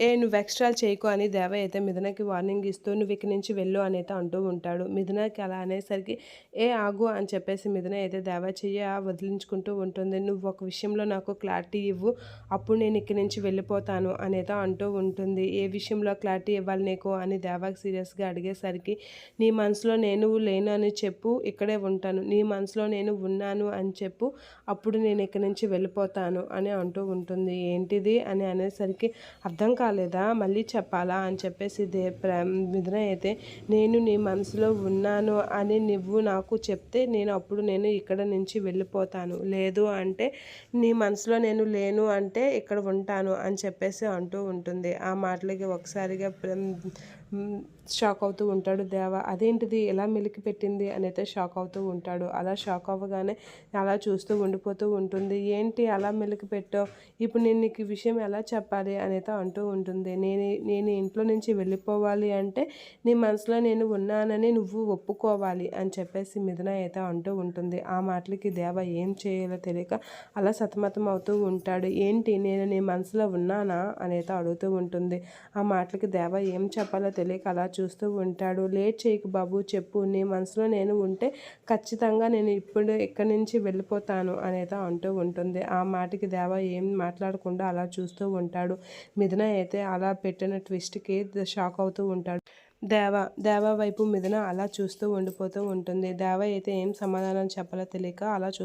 ఏ నువ్వు ఎక్స్ట్రా చేయకు అని దేవ అయితే మిథునకి వార్నింగ్ ఇస్తూ నువ్వు ఇక్కడి నుంచి వెళ్ళు అని అయితే అంటూ ఉంటాడు. మిథునకి అలా అనేసరికి ఏ ఆగు అని చెప్పేసి మిథున అయితే దేవ చెయ్య వదిలించుకుంటూ ఉంటుంది. నువ్వు ఒక విషయంలో నాకు క్లారిటీ ఇవ్వు అప్పుడు నేను ఇక్కడి నుంచి వెళ్ళిపోతాను అనేది అంటూ ఉంటుంది. ఏ విషయంలో క్లారిటీ ఇవ్వాలి నీకు అని దేవాకి సీరియస్గా అడిగేసరికి నీ మనసులో నేను లేను అని చెప్పు ఇక్కడే ఉంటాను. నీ మనసులో నేను ఉన్నాను అని చెప్పు అప్పుడు నేను ఇక్కడి నుంచి వెళ్ళిపోతాను అని అంటూ ఉంటుంది. ఏంటిది? అని అనేసరికి అర్థం కాదు కాలేదా మళ్ళీ చెప్పాలా అని చెప్పేసి దే మిథున అయితే నేను నీ మనసులో ఉన్నాను అని నువ్వు నాకు చెప్తే నేను అప్పుడు నేను ఇక్కడ నుంచి వెళ్ళిపోతాను. లేదు అంటే నీ మనసులో నేను లేను అంటే ఇక్కడ ఉంటాను అని చెప్పేసి అంటూ ఉంటుంది. ఆ మాటలకి ఒకసారిగా షాక్ అవుతూ ఉంటాడు. దేవ అదేంటిది? ఎలా మెలికి పెట్టింది? అని అయితే షాక్ అవుతూ ఉంటాడు. అలా షాక్ అవ్వగానే అలా చూస్తూ ఉండిపోతూ ఉంటుంది. ఏంటి అలా మెలికి పెట్టావు? ఇప్పుడు నేను నీకు విషయం ఎలా చెప్పాలి? అనేది అంటూ ఉంటుంది. నేను నేను ఇంట్లో నుంచి వెళ్ళిపోవాలి అంటే నీ మనసులో నేను ఉన్నానని నువ్వు ఒప్పుకోవాలి అని చెప్పేసి మిథున అయితే అంటూ ఉంటుంది. ఆ మాటలకి దేవ ఏం చేయాలో తెలియక అలా సతమతం అవుతూ ఉంటాడు. ఏంటి నేను నీ మనసులో ఉన్నానా అనేది అడుగుతూ ఉంటుంది. ఆ మాటలకి దేవ ఏం చెప్పాలో తెలియక అలా చూస్తూ ఉంటాడు. లేట్ చేయకు బాబు చెప్పు. నీ మనసులో నేను ఉంటే ఖచ్చితంగా నేను ఇప్పుడు ఇక్కడి నుంచి వెళ్ళిపోతాను అనేది అంటూ ఉంటుంది. ఆ మాటకి దేవ ఏం మాట్లాడకుండా అలా చూస్తూ ఉంటాడు. మిథున అయితే అలా పెట్టిన ట్విస్ట్కి షాక్ అవుతూ ఉంటాడు. దేవ దేవ వైపు మిథున అలా చూస్తూ ఉండిపోతూ ఉంటుంది. దేవ అయితే ఏం సమాధానం చెప్పాలో తెలియక అలా చూ